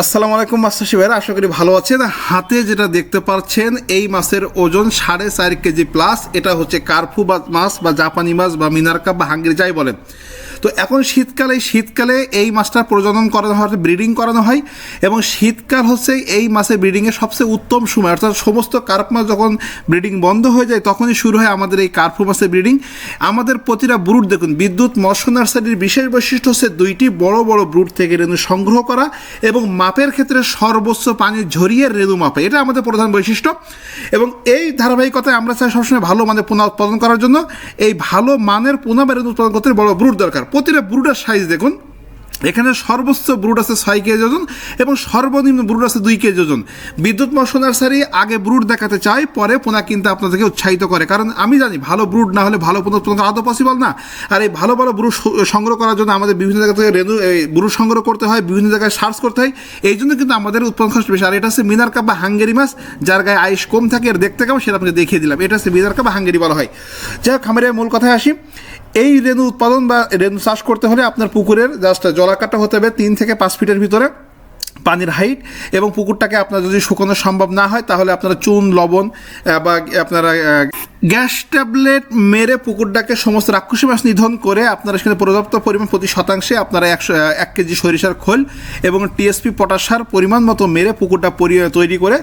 আসসালামু আলাইকুম, মাস্টার ভাইরা আশা করি ভালো আছেন। হাতে যেটা দেখতে পাচ্ছেন, এই মাছের ওজন সাড়ে চার কেজি প্লাস এটা হচ্ছে কার্ফু বা মাছ বা জাপানি মাছ বা মিনারকা বা হাঙ্গির, যাই বলেন। তো এখন শীতকালে শীতকালে এই মাছটার প্রজনন করানো হয়, ব্রিডিং করানো হয় এবং শীতকাল হচ্ছে এই মাছের ব্রিডিংয়ের সবচেয়ে উত্তম সময়। অর্থাৎ সমস্ত কার্প মাছ যখন ব্রিডিং বন্ধ হয়ে যায়, তখনই শুরু হয় আমাদের এই কার্পু মাছের ব্রিডিং। আমাদের প্রতিটা ব্রুট দেখুন, বিদ্যুৎ মৎস্য নার্সারির বিশেষ বৈশিষ্ট্য হচ্ছে দুইটি বড় বড় ব্রুট থেকে রেণু সংগ্রহ করা এবং মাপের ক্ষেত্রে সর্বোচ্চ পানি ঝরিয়ে রেণু মাপে। এটা আমাদের প্রধান বৈশিষ্ট্য। এবং এই ধারাবাহিকতায় আমরা চাই সবসময় ভালো মানের পোনা উৎপাদন করার জন্য। এই ভালো মানের পোনা রেণু উৎপাদন করতে বড় ব্রুট দরকার। প্রতিটা ব্রুডার সাইজ দেখুন। এখানে সর্বোচ্চ ব্রুড আছে ছয় কেজি ওজন এবং সর্বনিম্ন ব্রুড আছে দুই কেজি ওজন। বিদ্যুৎ মৎস্য নার্সারি আগে ব্রুড দেখাতে চায়, পরে পোনা কিনতে আপনাদেরকে উৎসাহিত করে। কারণ আমি জানি, ভালো ব্রুড না হলে ভালো পোনা উৎপাদন আদৌ পসিবল না। আর এই ভালো ভালো ব্রুড সংগ্রহ করার জন্য আমাদের বিভিন্ন জায়গা থেকে রেনু ব্রুড সংগ্রহ করতে হয়, বিভিন্ন জায়গায় সার্চ করতে হয়। এই জন্য কিন্তু আমাদের উৎপাদন খরচ বেশি। আর এটা হচ্ছে মিনার কাপ বা হাঙ্গেরি মাছ, যার গায়ে আইস কম থাকে আর দেখতে কেমন সেটা আপনাকে দেখিয়ে দিলাম। এটা হচ্ছে মিনার কাপ বা হাঙ্গেরি বলা হয়। যাই হোক, খামারের মূল কথায় আসি। এই রেণু উৎপাদন বা রেণু চাষ করতে হলে আপনার পুকুরের জাস্ট জলাকারটা হতে হবে তিন থেকে পাঁচ ফিটের ভিতরে। পানির হাইট এবং পুকুরটাকে আপনার যদি শুকানো সম্ভব না হয়, তাহলে আপনারা চুন, লবণ বা আপনারা গ্যাস ট্যাবলেট মেরে পুকুরটাকে সমস্ত রাক্ষসী মাছ নিধন করে আপনারা সেখানে পর্যাপ্ত পরিমাণ প্রতি শতাংশে আপনারা একশো এক কেজি সরিষার খোল এবং টিএসপি পটাশ সার পরিমাণ মতো মেরে পুকুরটা পরি, তৈরি করে,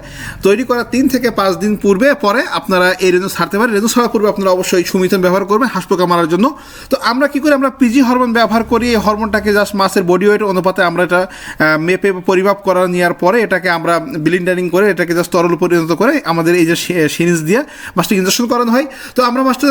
তৈরি করার তিন থেকে পাঁচ দিন পূর্বে পরে আপনারা এই রেণু ছাড়তে পারেন। রেণু ছাড়ার পূর্বে আপনারা অবশ্যই সুমিথন ব্যবহার করবেন হাঁস পোকা মারার জন্য। তো আমরা কি করি? আমরা পিজি হরমোন ব্যবহার করি। এই হরমোনটাকে জাস্ট মাছের বডি ওয়েট অনুপাতে আমরা এটা মেপে বা পরিমাপ করা নেওয়ার পরে এটাকে আমরা ব্লিন্ডারিং করে এটাকে জাস্ট তরল পরিণত করে আমাদের এই যে সিরিজ দিয়ে মাছটা ইঞ্জেকশন করানো হয়। তো আমরা মাছটা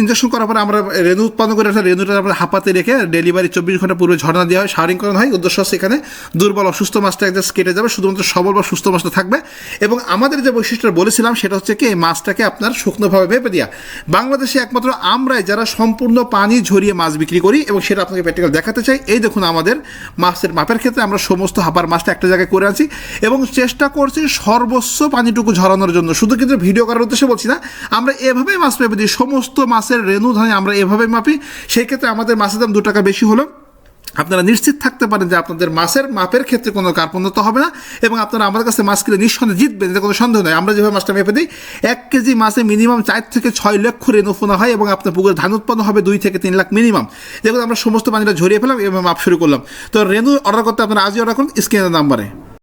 ইঞ্জেকশন করার পরে আমরা রেণু উৎপাদন করে একটা রেণুটা আমরা হাঁপাতে রেখে ডেলিভারি চব্বিশ ঘণ্টা পূর্বে ঝর্ণা দেওয়া হয় শারিং করানো হয়। উদ্দেশ্য এখানে দুর্বল অসুস্থ মাছটা একদম কেটে যাবে, শুধুমাত্র সবল বা সুস্থ মাছটা থাকবে। এবং আমাদের যে বৈশিষ্ট্য বলেছিলাম সেটা হচ্ছে কি, এই মাছটাকে আপনার শুকনোভাবে ভেপে দেওয়া বাংলাদেশে একমাত্র আমরাই যারা সম্পূর্ণ পানি ঝরিয়ে মাছ বিক্রি করি এবং সেটা আপনাকে প্র্যাকটিক্যাল দেখাতে চাই। এই দেখুন আমাদের মাছের মাপের ক্ষেত্রে আমরা সমস্ত হাঁপার মাছটা একটা জায়গায় করে আছি এবং চেষ্টা করছি সর্বস্ব পানিটুকু ঝরানোর জন্য। শুধু কিন্তু ভিডিও করার উদ্দেশ্যে বলছি না, আমরা এভাবেই মাছ মেপে দিই। সমস্ত মাছের রেণু ধানে আমরা এভাবেই মাপি। সেক্ষেত্রে আমাদের মাছের দাম দু টাকা বেশি হলো আপনারা নিশ্চিত থাকতে পারেন যে আপনাদের মাছের মাপের ক্ষেত্রে কোনো কার্পণ্যতা হবে না এবং আপনারা আমার কাছে মাছ কিনে নিঃসন্দেহে জিতবেন, এতে কোনো সন্দেহ নয় আমরা যেভাবে মাছটা মেপে দিই, এক কেজি মাছে মিনিমাম চার থেকে ছয় লক্ষ রেণু ফোনা হয় এবং আপনার পুকুরে ধান উৎপন্ন হবে দুই থেকে তিন লাখ মিনিমাম। দেখুন, আমরা সমস্ত পানিটা ঝরিয়ে ফেলাম এবং মাপ শুরু করলাম। তো রেনু অর্ডার করতে আপনারা আজই অর্ডার করুন স্ক্রিনের নাম্বারে।